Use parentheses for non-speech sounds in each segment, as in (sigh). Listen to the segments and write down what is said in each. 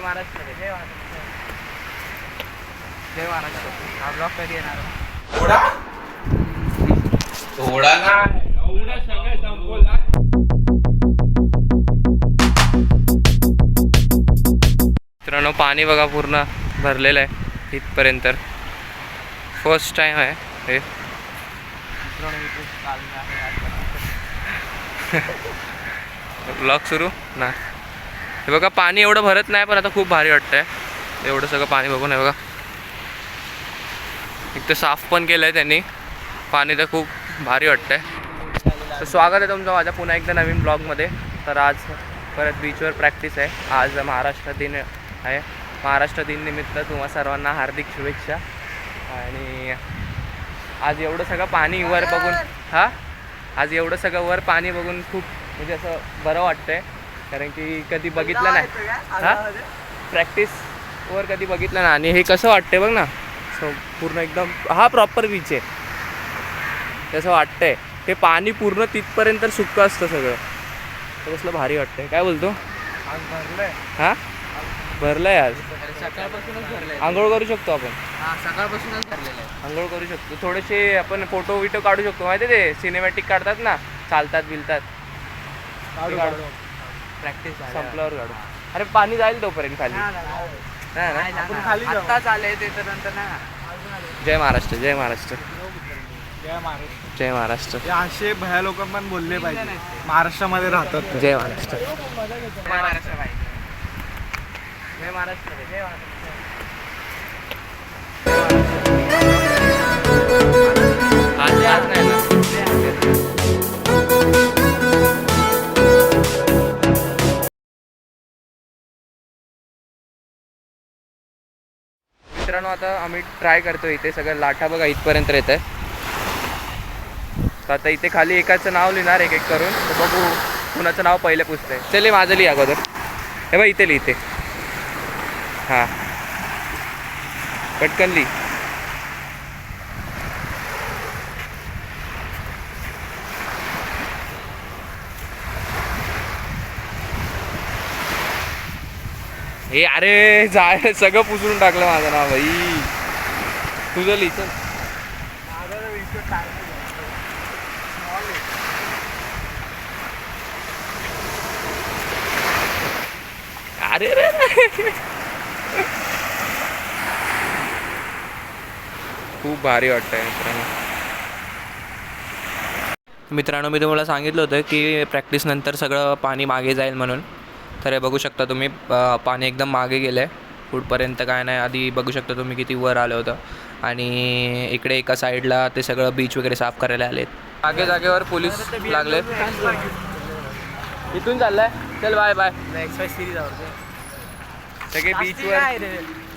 जय महाराष्ट्र जय महाराष्ट्र. जय महाराष्ट्र. हा ब्लॉग कधी येणार? थोडा थोडा ना. मित्रांनो पाणी बघा पूर्ण भरलेलं आहे इथपर्यंत फर्स्ट टाइम आहे हे. ब्लॉग (laughs) सुरू? ना. हे बघा पाणी एवढं भरत नाही पण आता खूप भारी वाटतंय. एवढं सगळं पाणी बघून आहे बघा. एक तर साफ पण केलं आहे त्यांनी. पाणी तर खूप भारी वाटतंय. तर स्वागत आहे तुमचं माझ्या पुन्हा एकदा नवीन ब्लॉगमध्ये. तर आज परत बीचवर प्रॅक्टिस आहे. आज महाराष्ट्र दिन आहे. महाराष्ट्र दिन निमित्त तुम्हा सर्वांना हार्दिक शुभेच्छा. आणि आज एवढं सगळं पाणी वर बघून हां? आज एवढं सगळं वर पाणी बघून खूप म्हणजे असं बरं वाटतंय. कारण की कधी बघितलं नाही. हा? प्रॅक्टिस वर कधी बघितलं ना आणि हे कसं वाटतंय बघ ना सो पूर्ण एकदम हा प्रॉपर बीच आहे. तसं वाटतंय? ते पाणी पूर्ण तिथपर्यंत सुक्क असतं सगळं. तर कसलं भारी वाटतंय. काय बोलतो? आज भरलंय. हा? भरलंय आज. सकाळपासूनच आंघोळ करू शकतो आपण. हा सकाळपासूनच भरलेलं आहे. आंघोळ करू शकतो. थोडेसे आपण फोटो विटो काढू शकतो. माहिती आहे ते? सिनेमॅटिक काढतात ना? चालतात बिलतात. काढू. प्रॅक्टिस संपल्यावर काढू. अरे पाणी जाईल तोपर्यंत खाली. नाही ना? खाली. आत्ताच आले ते तर नंतर ना. जय महाराष्ट्र जय महाराष्ट्र. जय महाराष्ट्र. जय महाराष्ट्र. असे भया लोक पण बोलले पाहिजे. महाराष्ट्रामध्ये राहतात जय महाराष्ट्र. महाराष्ट्र जय महाराष्ट्र. जय महाराष्ट्र. आता आम्ही ट्राय करतो इथे सगळं लाटा बघा इथपर्यंत येत आहे तर आता इथे खाली एकाचं नाव लिहिणार एक एक करून. तर बघू कुणाचं नाव पहिले पुसतंय. चले माझं लिहि अगोदर. हे बघ इथे लिहिते हां. पटकन लिही. हे अरे जाय सगळं पुसरून टाकलं माझं नाव भाई. तुझं लिहि अरे रे खूप भारी वाटतंय मित्रांनो. मित्रांनो मी तुम्हाला सांगितलं होतं की प्रॅक्टिस नंतर सगळं पाणी मागे जाईल म्हणून. तर हे बघू शकता तुम्ही पाणी एकदम मागे गेलं आहे कुठपर्यंत काय नाही आधी बघू शकता तुम्ही किती वर आलं होतं. आणि इकडे एका साईडला ते सगळं बीच वगैरे साफ करायला आलेत. मागे जागेवर पोलीस लागले इथून चाललाय. चल बाय बाय सगळे बीचवर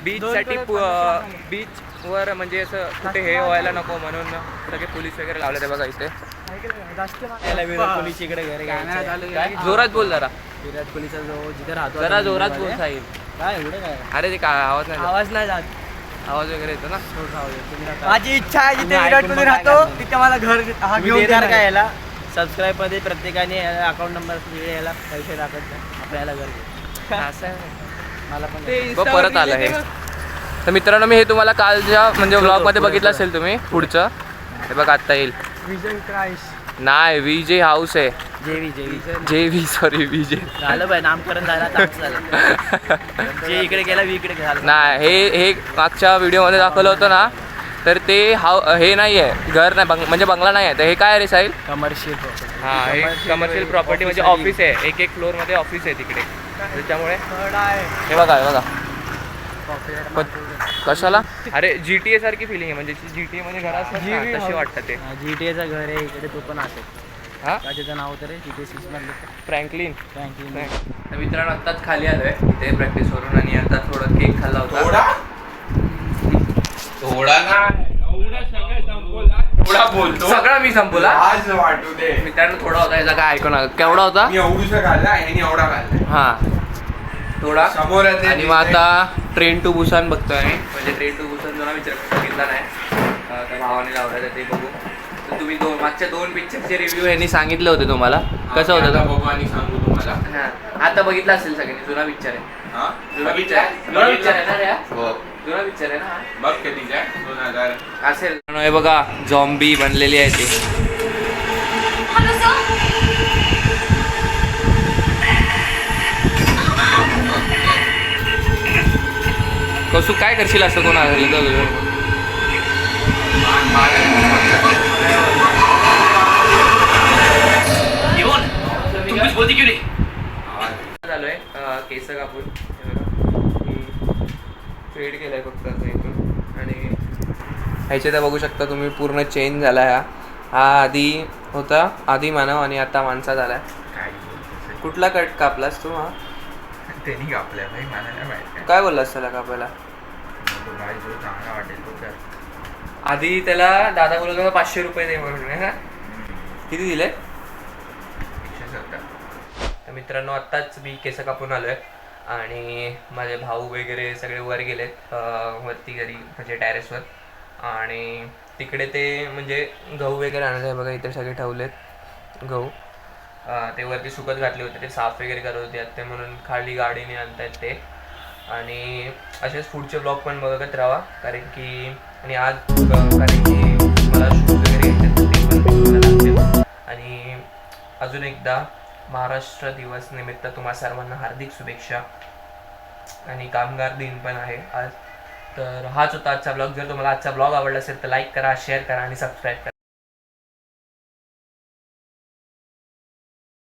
बीचसाठी बीच वर म्हणजे असं कुठे हे व्हायला नको म्हणून सगळे पोलीस वगैरे लावले ते बघा इथे. इकडे? जोरात बोल जरा. विराट कोहलीचा जो जिथे राहतो जरा जोरात बोल साहिल काय एवढं काय? अरे ते काय आवाज नाही. आवाज नाही जात. आवाज वगैरे येतो ना? माझी इच्छा आहे जिथे विराट ऐकून कोहली पण राहतो? तिथे मला घर हा घेऊन देणार काय याला? सबस्क्राईबमध्ये प्रत्येकाने अकाउंट नंबर याला पैसे टाकायचे आपल्याला घर घे. असं आहे. मला पण. बघ परत आलं हे. तर मित्रांनो मी हे तुम्हाला कालच्या म्हणजे ब्लॉगमध्ये बघितलं असेल तुम्ही पुढचं. हे बघा आत्ता येईल. विजय क्राईस नाही विजय हाऊस आहे. जेवी जेवी जे व्ही सॉरी विजय. झालं बाय नामकरण झालं आता आमचं झालं. (laughs) जे इकडे गेला वी इकडे झालं. नाही हे हे मागच्या व्हिडिओमध्ये दाखवलं होतं ना तर ते हाव हे नाही आहे घर नाही बंग म्हणजे बंगला नाही आहे तर हे काय आहे रे साहिल? कमर्शियल हां हे कमर्शियल प्रॉपर्टी म्हणजे ऑफिस आहे. एक एक फ्लोअरमध्ये ऑफिस आहे तिकडे. त्याच्यामुळे हे बघा हे बघा. पण कशाला? अरे जी टी ए सारखी फिलिंग आहे म्हणजे जी टी मध्ये घर असतात तशी वाटतं ते. जी टी एचं घर आहे इकडे तो पण असेल हा? त्याचं नाव टी सिक्स मधलं फ्रँकलिन फ्रँकलिन तर मित्रांनो आत्ताच खाली आलोय. इथे प्रॅक्टिस करून आणि आता थोडं केक खाल्ला होता. थोडा? ना? थोडा बोलतो. सगळा मी संपवला? आज वाटू दे. मित्रांनो थोडा होता याचा काय ऐकू नका. केवढा होता? एवढूसा खाल्ला यांनी एवढा खाल्ला. हा. थोडा. समोर आणि मग आता ट्रेन टू बुसान बघतोय म्हणजे ट्रेन टू बुसान जरा विचार बघितला नाही. त्या भावाने लावला तर ते बघू. तुम्ही दोन मागच्या दोन पिक्चरचे रिव्ह्यू यांनी सांगितले होते तुम्हाला. कसं होतं तो? बघू आणि सांगू तुम्हाला. हा. आता बघितला असेल सगळ्यांनी जुना पिक्चर आहे. हा? जुना पिक्चर आहे. जुना पिक्चर आहे ना रे? हा? हो जुना पिक्चर आहे ना? हा? बघ कधीचा आहे? दोन हजार. असेल. हे बघा झॉम्बी बनलेली आहे ती. कसू काय करशील असं कोण आलं तर झालोय अं, केस कापून. फेड केलाय फक्त असं इथून. आणि ह्याचे तर बघू शकता तुम्ही पूर्ण चेंज झाला हा. हा आधी होता आधी मानव आणि आता माणसा झालाय. काय बोलतोस? कुठला कट कापलास तू हा? त्यांनी कापल्या भाई मला नाही माहिती काय. बोललास त्याला कापायला? भाई जो चांगला वाटेल तो कर. आधी त्याला दादा बोलत होता पाचशे रुपये दे म्हणून है ना? किती दिले? तर मित्रांनो आत्ताच मी केस कापून आलो आहे आणि माझे भाऊ वगैरे सगळे वर गेलेत वरती घरी म्हणजे टॅरेसवर आणि तिकडे ते म्हणजे गहू वगैरे आणले आहे बघा इथे सगळे ठेवलेत गहू. ते वरती सुकत घातले होते ते साफ वगैरे करत होते. ते म्हणून खाली गाडीने आणतायत ते. आणि असेच पुढचे ब्लॉग पण बघत राहा कारण की आणि आज कारण की मला शूज वगैरे ते पण आणि अजून एकदा महाराष्ट्र दिवस निमित्त तुम्हा सर्वांना हार्दिक शुभेच्छा. आणि कामगार दिन पण आहे. आज तर हाच होता आजचा ब्लॉग जर तुम्हाला आजचा ब्लॉग आवडला असेल तर लाईक करा शेअर करा आणि सबस्क्राईब करा.